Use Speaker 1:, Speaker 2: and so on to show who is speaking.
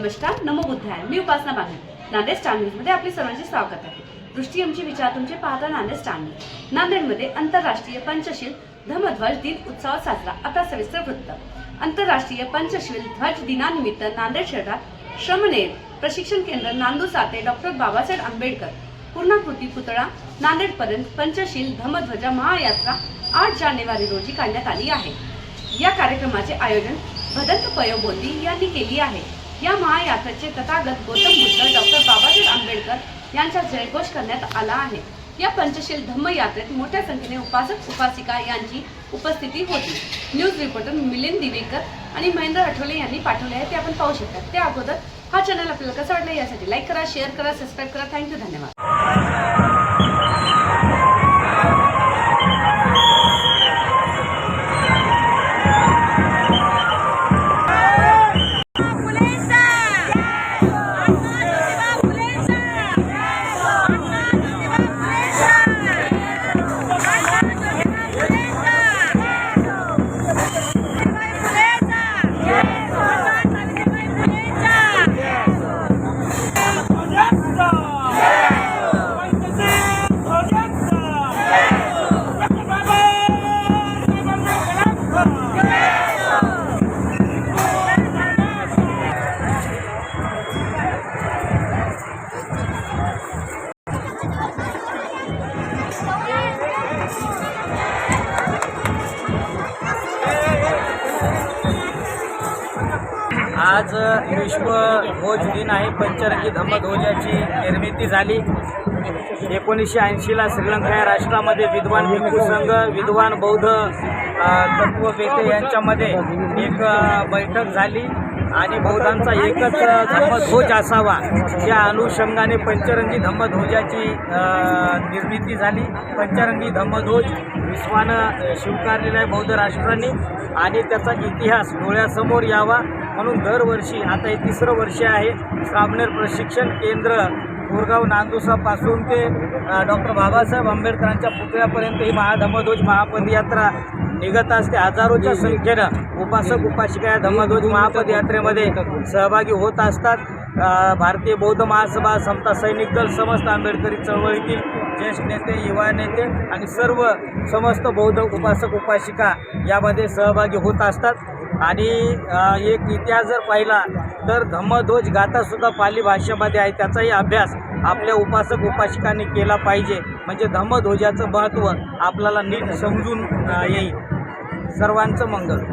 Speaker 1: नमस्कार नमो बुद्धाय. मी उपासना बागल नांदेड स्टार न्यूजमध्ये आपले सर्वांचे स्वागत आहे. दृष्टी आमचे विचार तुमचे पाहता नांदेड स्टार न्यूज. नांदेडमध्ये आंतरराष्ट्रीय पंचशील धमध्वज दिन उत्सव साजरा. आता सविस्तर वृत्त. आंतरराष्ट्रीय पंचशील ध्वज दिनानिमित्त नांदेड शहरात श्रमनेर प्रशिक्षण केंद्र नांदू साते डॉक्टर बाबासाहेब आंबेडकर पूर्णाकृती पुतळा नांदेडपर्यंत पंचशील धमध्वजा महायात्रा आठ जानेवारी रोजी काढण्यात आली आहे. या कार्यक्रमाचे आयोजन भदंत पयोबोधी यांनी केली आहे. या महायात्रेचे तथागत गौतम बुद्ध डॉक्टर बाबासाहेब आंबेडकर यांचा जयघोष करण्यात आला आहे. या पंचशील धम्म यात्रेत मोठ्या संख्येने उपासक उपासिका यांची उपस्थिती होती. न्यूज रिपोर्टर मिलिंद दिवेकर आणि महेंद्र आठवले यांनी पाठवले आहे ते आपण पाहू शकता. त्या अगोदर हा चॅनल आपल्याला कसा वाटला यासाठी लाईक करा शेअर करा सबस्क्राईब करा. थँक्यू धन्यवाद.
Speaker 2: आज विश्व ध्वज दिन आहे. पंचरंगी धम्मध्वजाची निर्मिती झाली. एकोणीसशे ऐंशीला श्रीलंका या राष्ट्रामध्ये विद्वान भिक्खू संघ विद्वान बौद्ध तत्ववेते यांच्यामध्ये एक बैठक झाली. आणि बौद्धांचा एकच धम्मध्वज असावा या अनुषंगाने पंचरंगी धम्मध्वजाची निर्मिती झाली. पंचरंगी धम्मध्वज विश्वानं स्वीकारलेला आहे बौद्ध राष्ट्रांनी आणि त्याचा इतिहास डोळ्यासमोर यावा म्हणून दरवर्षी आता हे तिसरं वर्ष आहे श्रामणेर प्रशिक्षण केंद्र कोरगाव नांदुसापासून ते डॉक्टर बाबासाहेब आंबेडकरांच्या पुतळ्यापर्यंत ही महाधम्मध्वज महापदयात्रा निघत असते हजारोच्या संख्येनं उपासक उपासिका या धम्मध्वज महापदयात्रेमध्ये सहभागी होत असतात. भारतीय बौद्ध महासभा समता सैनिक दल समस्त आंबेडकरी चळवळीतील ज्येष्ठ नेते युवा नेते आणि सर्व समस्त बौद्ध उपासक उपासिका यामध्ये सहभागी होत असतात. आणि एक इतिहास जर पाहिला तर धम्मध्वज गाथासुद्धा पाली भाषेमध्ये आहे. त्याचाही अभ्यास आपल्या उपासक उपासिकांनी केला पाहिजे. म्हणजे धम्मध्वजाचं महत्त्व आपल्याला नीट समजून येईल. सर्वांचं मंगल.